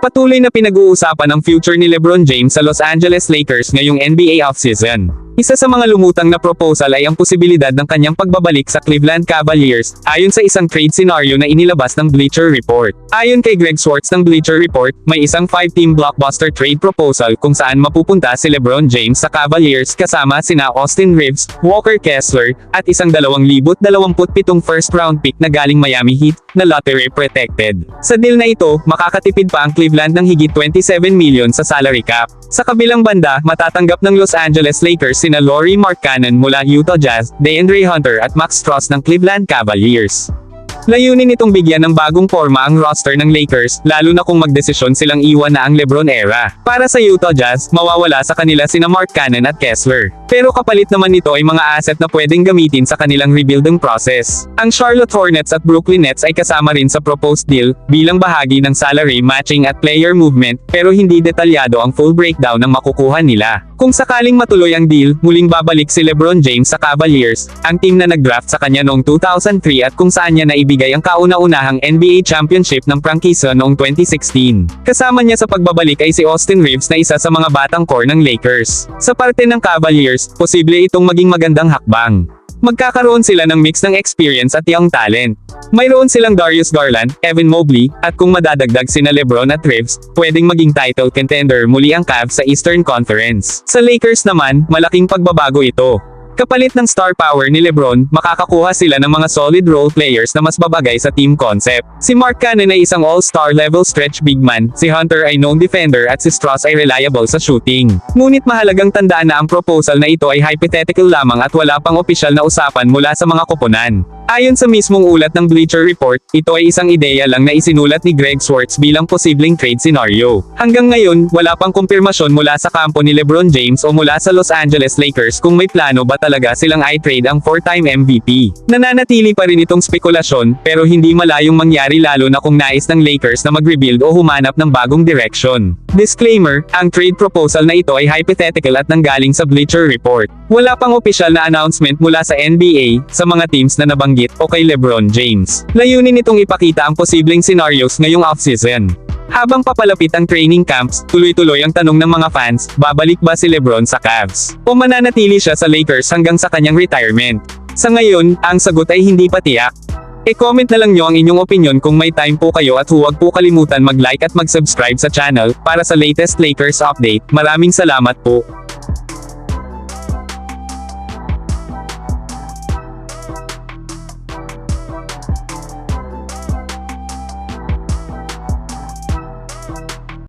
Patuloy na pinag-uusapan ang future ni LeBron James sa Los Angeles Lakers ngayong NBA offseason. Isa sa mga lumutang na proposal ay ang posibilidad ng kanyang pagbabalik sa Cleveland Cavaliers, ayon sa isang trade scenario na inilabas ng Bleacher Report. Ayon kay Greg Swartz ng Bleacher Report, may isang 5-team blockbuster trade proposal kung saan mapupunta si LeBron James sa Cavaliers kasama sina Austin Reeves, Walker Kessler, at isang 2027 first round pick na galing Miami Heat na lottery protected. Sa deal na ito, makakatipid pa ang Cleveland ng higit 27 million sa salary cap. Sa kabilang banda, matatanggap ng Los Angeles Lakers sina Laurie Markkanen mula Utah Jazz, DeAndre Hunter at Max Strus ng Cleveland Cavaliers. Layunin nitong bigyan ng bagong forma ang roster ng Lakers, lalo na kung magdesisyon silang iwan na ang LeBron era. Para sa Utah Jazz, mawawala sa kanila sina Mark Cannon at Kessler. Pero kapalit naman nito ay mga asset na pwedeng gamitin sa kanilang rebuilding process. Ang Charlotte Hornets at Brooklyn Nets ay kasama rin sa proposed deal, bilang bahagi ng salary matching at player movement, pero hindi detalyado ang full breakdown ng makukuha nila. Kung sakaling matuloy ang deal, muling babalik si LeBron James sa Cavaliers, ang team na nag-draft sa kanya noong 2003 at kung saan niya naibigay ang kauna-unahang NBA championship ng prangkisa noong 2016. Kasama niya sa pagbabalik ay si Austin Reeves na isa sa mga batang core ng Lakers. Sa parte ng Cavaliers, posible itong maging magandang hakbang. Magkakaroon sila ng mix ng experience at young talent. Mayroon silang Darius Garland, Evan Mobley, at kung madadagdag sina Lebron at Reeves, pwedeng maging title contender muli ang Cavs sa Eastern Conference. Sa Lakers naman, malaking pagbabago ito. Kapalit ng star power ni Lebron, makakakuha sila ng mga solid role players na mas babagay sa team concept. Si Mark Cannon ay isang all-star level stretch big man, si Hunter ay known defender at si Strauss ay reliable sa shooting. Ngunit mahalagang tandaan na ang proposal na ito ay hypothetical lamang at wala pang opisyal na usapan mula sa mga koponan. Ayon sa mismong ulat ng Bleacher Report, ito ay isang ideya lang na isinulat ni Greg Swartz bilang posibleng trade scenario. Hanggang ngayon, wala pang kumpirmasyon mula sa kampo ni LeBron James o mula sa Los Angeles Lakers kung may plano ba talaga silang i-trade ang four-time MVP. Nananatili pa rin itong spekulasyon, pero hindi malayong mangyari lalo na kung nais ng Lakers na mag-rebuild o humanap ng bagong direction. Disclaimer, ang trade proposal na ito ay hypothetical at nanggaling sa Bleacher Report. Wala pang opisyal na announcement mula sa NBA, sa mga teams na nabanggit, o kay LeBron James. Layunin itong ipakita ang posibleng scenarios ngayong offseason. Habang papalapit ang training camps, tuloy-tuloy ang tanong ng mga fans, babalik ba si LeBron sa Cavs? O mananatili siya sa Lakers hanggang sa kanyang retirement? Sa ngayon, ang sagot ay hindi pa tiyak. E-comment na lang nyo ang inyong opinion kung may time po kayo at huwag po kalimutan mag-like at mag-subscribe sa channel para sa latest Lakers update. Maraming salamat po.